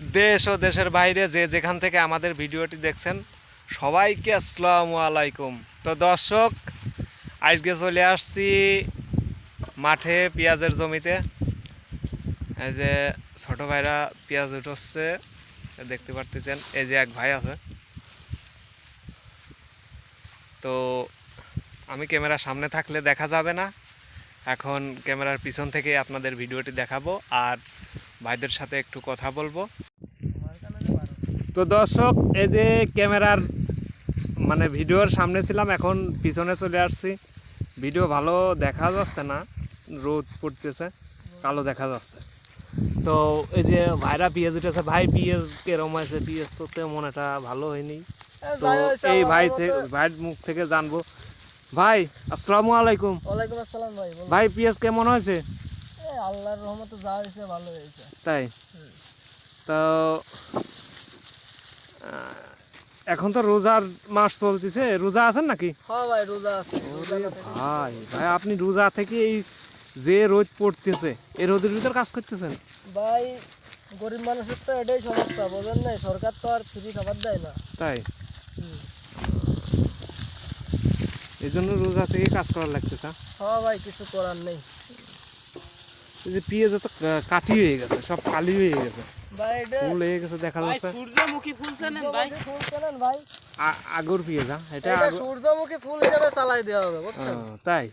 দেশ ও দেশের বাইরে যে যেখান থেকে আমাদের ভিডিওটি দেখছেন, সবাইকে আসসালামু আলাইকুম। তো দর্শক, আজকে চলে আসছি মাঠে পেঁয়াজের জমিতে। এই যে ছোটো ভাইরা পেঁয়াজ উঠোচ্ছে, দেখতে পারতেছেন, এই যে এক ভাই আছে। তো আমি ক্যামেরার সামনে থাকলে দেখা যাবে না। এখন ক্যামেরার পিছন থেকে আপনাদের ভিডিওটি দেখাবো আর ভাইদের সাথে একটু কথা বলব। তো দর্শক এই যে ক্যামেরার মানে ভিডিওর সামনে ছিলাম এখন পিছনে চলে আসছি। ভিডিও ভালো দেখা যাচ্ছে না রোদ পড়তেছে কালো দেখা যাচ্ছে। তো এই যে ভাইরা পিএস উঠেছে ভাই পিএস কেরম হয়েছে? পিএস তো তেমন একটা ভালো হয়নি। তো এই ভাই থেকে ভাইয়ের মুখ থেকে জানব। ভাই আসসালামু আলাইকুম। ওয়ালাইকুম আসসালাম ভাই ভাই পিএস কেমন হয়েছে? আল্লাহর রহমতে যা হয়েছে ভালো হয়েছে। তাই? তো এখন তো রোজার মাস চলতেছে। রোজা আছেন নাকি? হ্যাঁ ভাই রোজা আছে। ভাই ভাই আপনি রোজা থেকে এই যে রোদ পড়তেছে এই রোদের ভিতর কাজ করতেছেন? ভাই গরিব মানুষের তো এটাই সমস্যা বোঝেন নাই সরকার তো আর ফ্রি খাবার দেয় না। তাই? এই জন্য রোজা থেকে কাজ করার লাগতেছে হ্যাঁ? ভাই কিছু করার নেই। এই যে পেঁয়াজ তো কা- কাটি হয়ে গেছে সব কালি হয়ে গেছে। ফুল হয়ে গেছে দেখা যাচ্ছে। সূর্যমুখী ফুল চেনেন ভাই। ফুল চেনেন ভাই। আগর পেঁয়াজ? এটা এটা সূর্যমুখী ফুল হিসেবে চালাই দেওয়া হবে বুঝছেন? তাই?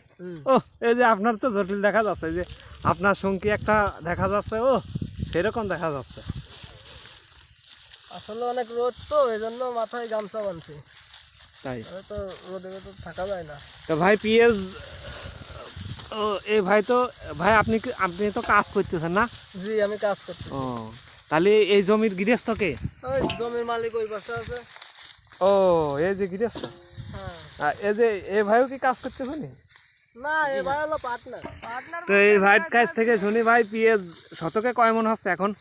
ও এই যে আপনার তো জটিল দেখা যাচ্ছে যে আপনার সঙ্গী একটা দেখা যাচ্ছে ও সেরকম দেখা যাচ্ছে। আসলে অনেক রোদ তো এই জন্য মাথায় গামছা বানছি তাই? তো রোদে তো থাকা যায় না। তো ভাই পিএস ও এই ভাই তো ভাই আপনি আপনি তো কাজ করতেছেন না? জি আমি কাজ করছি ও তাহলে এই জমির গৃহস্থ কে? ওই জমির মালিক ওই পাশে আছে। ও এই যে গৃহস্থ? হ্যাঁ। এই যে এই ভাইও কি কাজ করতেছেন না এ ভাই হলো পার্টনার পার্টনার তো এই ভাইয়ের কাছ থেকে শুনি ভাই পিএস শতকে কয় মন হচ্ছে এখন?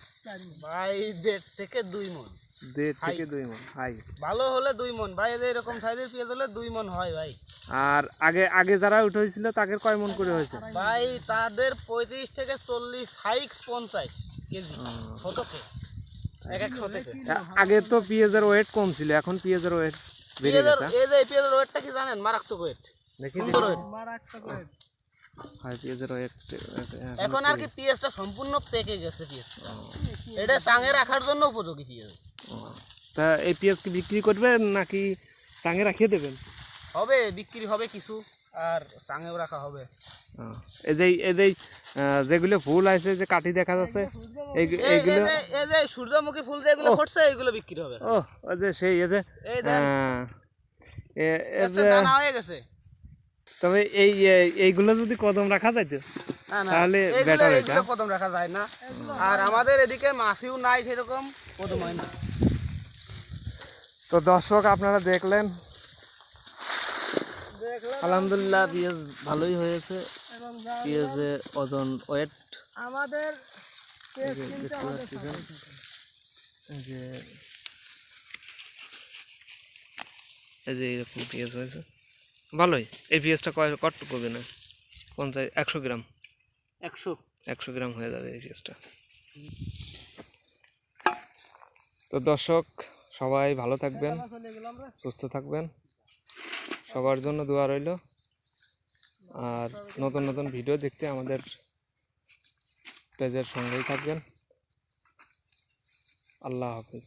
ভাই দেড় থেকে দুই মন। দেড় থেকে দুই মন হাই ভালো হলে দুই মন। ভাই এই যে এরকম সাইজের পেঁয়াজ হলে দুই মন হয় ভাই। আর আগে আগে যারা উঠে হয়েছিল তাদের কয় মন করে হয়েছে? ভাই তাদের পঁয়ত্রিশ থেকে চল্লিশ হাইক্স পঞ্চাশ। আগে তো পেঁয়াজের ওয়েট কম ছিল এখন পেঁয়াজের ওয়েট বেড়ে গেছে এই যে এই পেঁয়াজের ওয়েটটা কি জানেন? মারাত্মক ওয়েট দেখি সুন্দর ওয়েট হাই পেঁয়াজের ওয়েট এখন আর কি পেঁয়াজটা সম্পূর্ণ পেকে গেছে পেঁয়াজটা। এটা চাঙে রাখার জন্য উপযোগী পেঁয়াজ। তা এই পেঁয়াজ কি বিক্রি করবেন নাকি টাঙে রাখিয়ে দেবেন? হবে বিক্রি হবে কিছু। আর চাঙেও রাখা হবে। এই যে এই যেগুলো ফুল আছে যে কাঠি দেখা যাচ্ছে এই এই- এইগুলো এই যে- সূর্যমুখী ফুল যেগুলো ফুটছে বিক্রি হবে। ও ওই যে সেই এই যে এই যে- দানা হয়ে গেছে। তবে এই এইগুলো যদি কদম রাখা যাইতো তাহলে এটা। কদম রাখা যায় না। আর আমাদের এদিকে মাছিও নাই সেরকম কদম হয় না। তো দর্শক আপনারা দেখলেন আলহামদুলিল্লাহ পেঁয়াজ ভালোই হয়েছে। পেঁয়াজের ওজন ওয়েট আমাদের এই যে এই যে এরকম পেঁয়াজ হয়েছে। ভালোই। এই পেঁয়াজটা কয় কত করবে না? পঞ্চাশ একশো গ্রাম। একশো। একশো গ্রাম হয়ে যাবে এই পেঁয়াজটা। তো দর্শক সবাই ভালো থাকবেন সুস্থ থাকবেন। সবার জন্য দোয়া রইল। আর নতুন নতুন ভিডিও দেখতে আমাদের পেজের সঙ্গেই থাকবেন। আল্লাহ হাফিজ।